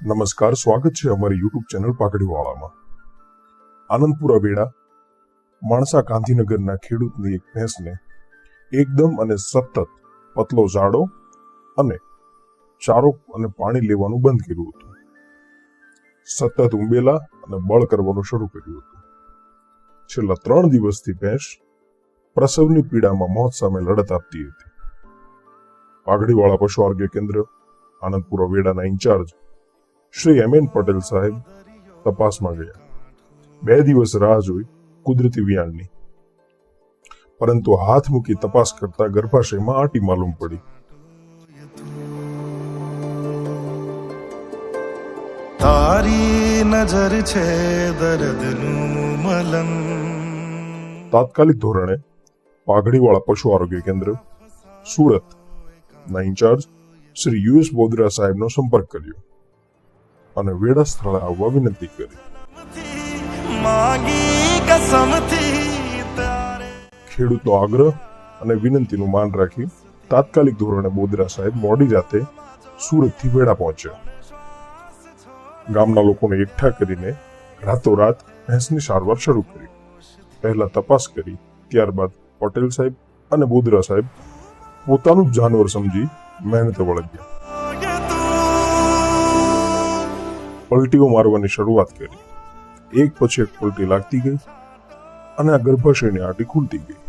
નમસ્કાર, સ્વાગત છે અમારી યુટ્યુબ ચેનલ પાકડીવાળામાં આનંદપુરા વેડા, માણસા ગાંધીનગરના ખેડૂતની એક ભેંસને એકદમ અને સતત પતલો જાડો અને ચારો અને પાણી લેવાનું બંધ કર્યું હતું. સતત ઉંબેલા અને બળ કરવાનું શરૂ કર્યું હતું. છેલ્લા ત્રણ દિવસથી ભેંસ પ્રસવની પીડામાં મોત સામે લડત આપતી હતી. પાઘડીવાળા પશુ આરોગ્ય કેન્દ્ર, Anandpura વેડાના in charge Shri M N Patel સાહેબ તપાસમાં ગયા. બે દિવસ રાહ જોઈ કુદરતી વિયાણની પરંતુ હાથ મૂકી તપાસ કરતા ગર્ભાશયમાં આટી માલુમ પડી. તારી નજર છે દર્દનું મલમ તાત્કાલિક ધોરણે પાઘડીવાળા પશુ આરોગ્ય કેન્દ્ર સુરત ના ઇન્ચાર્જ શ્રી યુએસ બોદરા સાહેબનો સંપર્ક કર્યો. અને વેડા સ્થળે આવવા વિનંતી કરી. ખેડૂતો આગ્રહ અને વિનંતીનું માન રાખી તાત્કાલિક ધોરણે બોદરા સાહેબ મોડી રાતે સુરતથી વેળા પહોંચ્યા. ગામના લોકોને એકઠા કરીને રાતોરાત ભેંસની સારવાર શરૂ કરી. પહેલા તપાસ કરી, ત્યારબાદ પટેલ સાહેબ અને બોદરા સાહેબ પોતાનું જ જાનવર સમજી મહેનતે વળગ્યા. પલટીઓ મારવાની શરૂઆત કરી. એક પછી એક પલટી લાગતી ગઈ અને આ ગર્ભાશયની આટી ખુલતી ગઈ.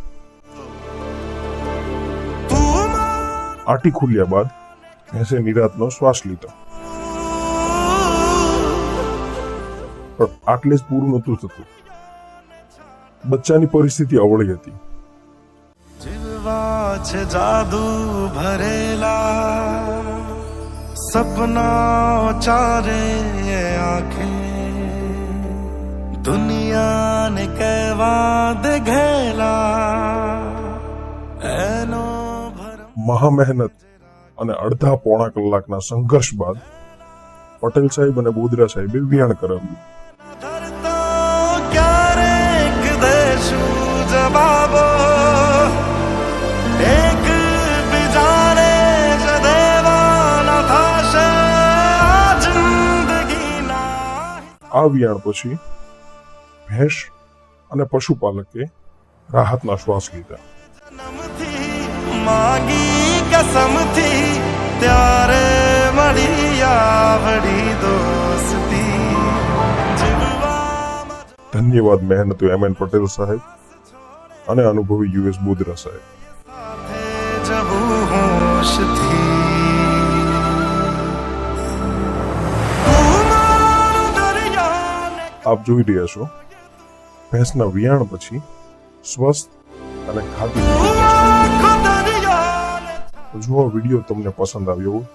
આટી ખુલ્યા બાદ ભેંસે નિરાતનો શ્વાસ લીધો. પણ આટલે જ પૂરું નહોતું થતું. બચ્ચાની પરિસ્થિતિ અવળી હતી. જાદુ ભરેલા. સપના ચારે आंखें। दुनिया ने દે घेला। એનો ભરમ મહા મહેનત અને અડધા પોણા કલાકના સંઘર્ષ બાદ પટેલ સાહેબ અને બોદરા સાહેબે વિહાણ કરાવ્યું. આ વિયાણ પછી ભેંસ અને પશુપાલકે રાહતના શ્વાસ લીધા. માગી કસમથી ત્યારે મળી આવડી દોસ્તી. ધન્યવાદ મહેનતુ એમ એન પટેલ સાહેબ અને અનુભવી યુએસ બોદરા સાહેબ. જવું આપ જોઈ રહ્યા છો. ભેંસના વિયાણ પછી સ્વસ્થ અને ખાતી જો આ વીડિયો તમને પસંદ આવ્યો હોય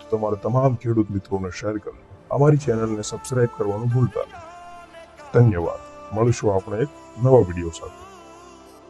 તો તમારા તમામ ખેડૂત મિત્રોને શેર કરો. અમારી ચેનલને સબસ્ક્રાઇબ કરવાનું ભૂલતા નહીં. ધન્યવાદ. મળીશું આપણે એક નવા વીડિયો સાથે.